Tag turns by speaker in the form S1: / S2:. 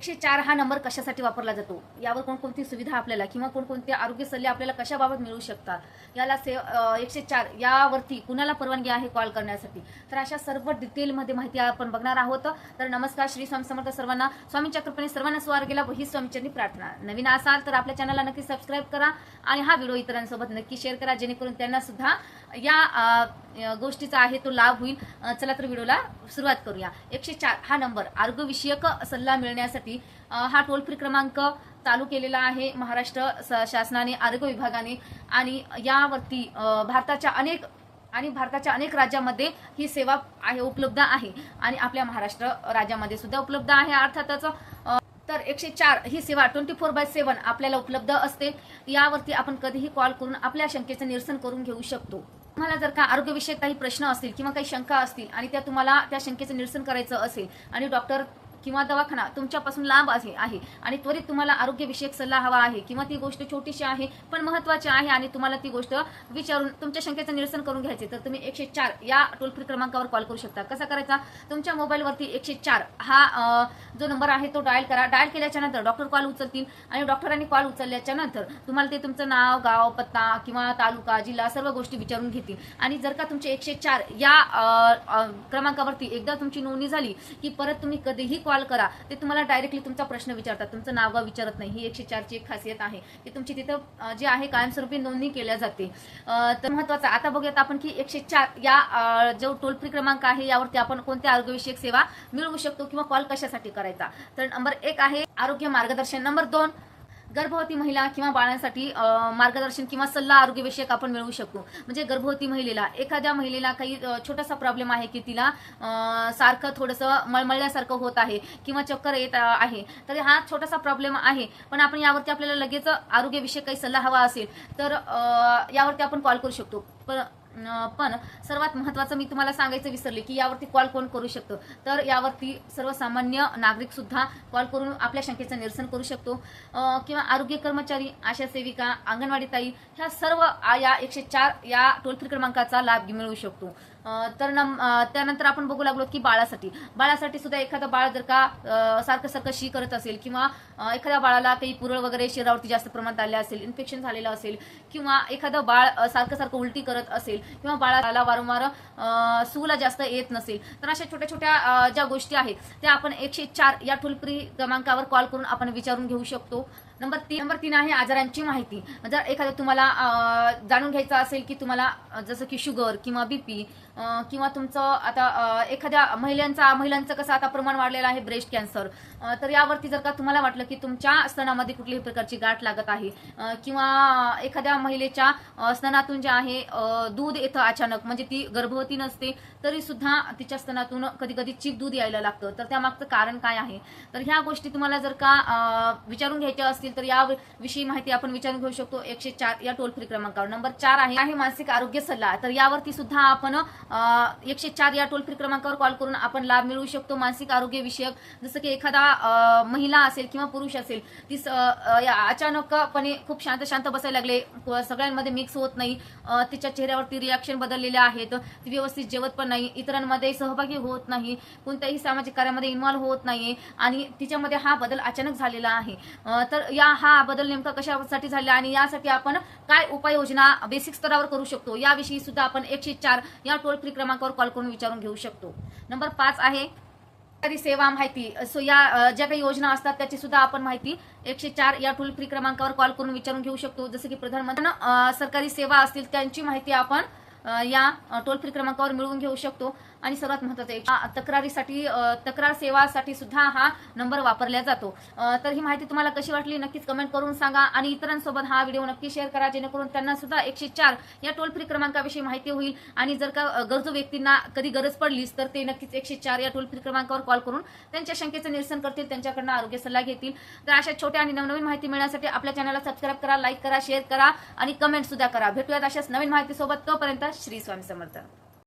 S1: एकशे चार हा नंबर कशासाठी वापरला जातो? यावर कोणकोणती सुविधा आपल्याला किंवा कोणकोणते आरोग्य सल्ले आपल्याला कशाबाबत मिळू शकतात? याला से एकशे चार यावरती कुणाला परवानगी आहे कॉल करण्यासाठी? तर अशा सर्व डिटेलमध्ये माहिती आपण बघणार आहोत. तर नमस्कार श्री स्वामी समर्थ सर्वांना. स्वामींच्या कृपेने सर्वांना स्वार गेला ही स्वामीचरणी प्रार्थना. नवीन असाल तर आपल्या चॅनलला नक्की सबस्क्राईब करा आणि हा व्हिडिओ इतरांसोबत नक्की शेअर करा. जेणेकरून त्यांना सुद्धा या गोष्टीचा आहे तो लाभ होईल. चला तर व्हिडिओला सुरुवात करूया. एकशे चार हा नंबर आरोग्यविषयक सल्ला मिळण्यासाठी हा टोल फ्री क्रमांक चालू केलेला आहे महाराष्ट्र स- शासनाने आरोग्य विभागाने आणि यावरती भारताच्या अनेक आणि भारताच्या अनेक राज्यामध्ये ही सेवा आहे उपलब्ध आहे. आणि आपल्या महाराष्ट्र राज्यामध्ये सुद्धा उपलब्ध आहे. अर्थातच तर एकशे चार ही सेवा ट्वेंटी फोर बाय सेवन आपल्याला उपलब्ध असते. यावरती आपण कधीही कॉल करून आपल्या शंकेचं निरसन करून घेऊ शकतो. तुम्हाला जर का आरोग्यविषयक काही प्रश्न असतील किंवा काही शंका असतील आणि त्या तुम्हाला त्या शंकेचं निरसन करायचं असेल आणि डॉक्टर किंवा दवाखाना तुमच्यापासून लांब आहे आहे. आणि त्वरित तुम्हाला आरोग्यविषयक सल्ला हवा आहे किंवा ती गोष्ट छोटीशी आहे पण महत्वाची आहे आणि तुम्हाला ती गोष्ट विचारून तुमच्या शंकेचं निरसन करून घ्यायचे तर तुम्ही एकशे चार या टोल फ्री क्रमांकावर कॉल करू शकता. कसा करायचा? तुमच्या मोबाईलवरती एकशे चार हा जो नंबर आहे तो डायल करा. डायल केल्याच्यानंतर डॉक्टर कॉल उचलतील आणि डॉक्टरांनी कॉल उचलल्याच्या नंतर तुम्हाला ते तुमचं नाव गाव पत्ता किंवा तालुका जिल्हा सर्व गोष्टी विचारून घेतील. आणि जर का तुमचे एकशे चार या क्रमांकावरती एकदा तुमची नोंदणी झाली की परत तुम्ही कधीही कॉल करा. ते तुम्हाला डायरेक्टली तुमचा प्रश्न विचारतात. तुमचं नाव विचारत नाही. ही एकशे चारची एक खासियत आहे. की तुमची तिथं जे आहे कायमस्वरूपी नोंदणी केल्या जाते. तर महत्वाचं आता बघूयात आपण की एकशे चार या जो टोल फ्री क्रमांक आहे यावरती आपण कोणत्या आरोग्यविषयक सेवा मिळवू शकतो किंवा कॉल कशासाठी करायचा? तर नंबर एक आहे आरोग्य मार्गदर्शन. नंबर दोन गर्भवती महिला किंवा बाळांसाठी मार्गदर्शन किंवा सल्ला आरोग्यविषयक आपण मिळवू शकतो म्हणजे गर्भवती महिलेला एखाद्या महिलेला काही छोटासा प्रॉब्लेम आहे की तिला सारखं थोडंसं मळमळल्यासारखं होत आहे किंवा चक्कर येत आहे तर हा छोटासा प्रॉब्लेम आहे. पण आपण यावरती आपल्याला लगेच आरोग्यविषयक काही सल्ला हवा असेल तर यावरती आपण कॉल करू शकतो. पण पण सर्वात महत्वाचं मी तुम्हाला सांगायचं विसरले की यावरती कॉल कोण करू शकतो? तर यावरती सर्वसामान्य नागरिक सुद्धा कॉल करून आपल्या शंकेचं निरसन करू शकतो. किंवा आरोग्य कर्मचारी आशा सेविका अंगणवाडी ताई ह्या सर्व या एकशे चार या टोल फ्री क्रमांकाचा लाभ मिळवू शकतो. तर नम- त्यानंतर आपण बघू लागलो की बाळासाठी. बाळासाठी सुद्धा एखादं बाळ जर का सारखं सारखं शी करत असेल किंवा एखाद्या बाळाला काही पुरळ वगैरे शरीरावरती जास्त प्रमाणात आले असेल इन्फेक्शन झालेलं असेल किंवा एखादं बाळ सारखं सारखं उलटी करत असेल किंवा बाळाला वारंवार सूला जास्त येत नसेल तर अशा छोट्या छोट्या ज्या गोष्टी आहेत त्या आपण एकशे चार या टोल फ्री क्रमांकावर कॉल करून आपण विचारून घेऊ शकतो. नंबर तीन नंबर तीन आहे आजारांची माहिती. जर एखादं तुम्हाला जाणून घ्यायचं असेल की तुम्हाला जसं की शुगर किंवा बीपी किंवा तुमचं आता एखाद्या महिलांचा महिलांचं कसं आता प्रमाण वाढलेलं आहे ब्रेस्ट कॅन्सर तर यावरती जर का तुम्हाला वाटलं की तुमच्या स्तनामध्ये कुठल्याही प्रकारची गाठ लागत आहे किंवा एखाद्या महिलेच्या स्तनातून जे आहे दूध येतं अचानक म्हणजे ती गर्भवती नसते तरी सुद्धा तिच्या स्तनातून कधी कधी चीक दूध यायला लागतं तर त्यामागचं कारण काय आहे? तर ह्या गोष्टी तुम्हाला जर का विचारून घ्यायच्या असतील तर या विषयी माहिती आपण विचारून घेऊ शकतो एकशे चार या टोल फ्री क्रमांकावर. नंबर चार आहे आहे मानसिक आरोग्य सल्ला तर यावरती सुद्धा आपण एकशे चार या टोल फ्री क्रमांकावर कॉल करून आपण लाभ मिळवू शकतो. मानसिक आरोग्य विषयक जसं की एखादा महिला असेल किंवा पुरुष असेल ती स- या अचानकपणे खूप शांत शांत बसायला लागले. सगळ्यांमध्ये मिक्स होत नाही. तिच्या चेहऱ्यावरती रिॲक्शन बदललेले आहेत. ती व्यवस्थित जेवत पण नाही. इतरांमध्ये सहभागी होत नाही. कोणत्याही सामाजिक कार्यामध्ये इन्व्हॉल्व्ह होत नाही आणि तिच्यामध्ये हा बदल अचानक झालेला आहे. तर या हा बदल नेमका कशासाठी झाला आणि यासाठी आपण काय उपाययोजना बेसिक स्तरावर करू शकतो? याविषयी सुद्धा आपण एकशे चार या टोल टोल क्रमांकावर कॉल करून विचारून घेऊ शकतो. नंबर पाच आहे सरकारी सेवा माहिती. सो या ज्या काही योजना असतात त्याची सुद्धा आपण माहिती एकशे चार या टोल फ्री क्रमांकावर कॉल करून विचारून घेऊ शकतो. जसं की प्रधानमंत्री सरकारी सेवा असतील त्यांची माहिती आपण या टोल फ्री क्रमांकावर मिळवून घेऊ शकतो. आणि सर्वात महत्वाचं एक, तक्रारीसाठी तक्रार सेवासाठी सुद्धा हा नंबर वापरला जातो. तर ही माहिती तुम्हाला कशी वाटली नक्कीच कमेंट करून सांगा आणि इतरांसोबत हा व्हिडिओ नक्की शेअर करा जेणेकरून त्यांना सुद्धा एकशे चार या टोल फ्री क्रमांकाविषयी माहिती होईल आणि जर का गरजू व्यक्तींना कधी गरज पडलीच तर ते नक्कीच एकशे चार या टोल फ्री क्रमांकावर कॉल करून त्यांच्या शंकेचं निरसन करतील त्यांच्याकडनं आरोग्य सल्ला घेतील. तर अशा छोट्या आणि नवनवीन माहिती मिळण्यासाठी आपल्या चॅनलला सबस्क्राईब करा लाईक करा शेअर करा आणि कमेंट सुद्धा करा. भेटूयात अशाच नवीन माहितीसोबत. तोपर्यंत श्री स्वामी समर्थ.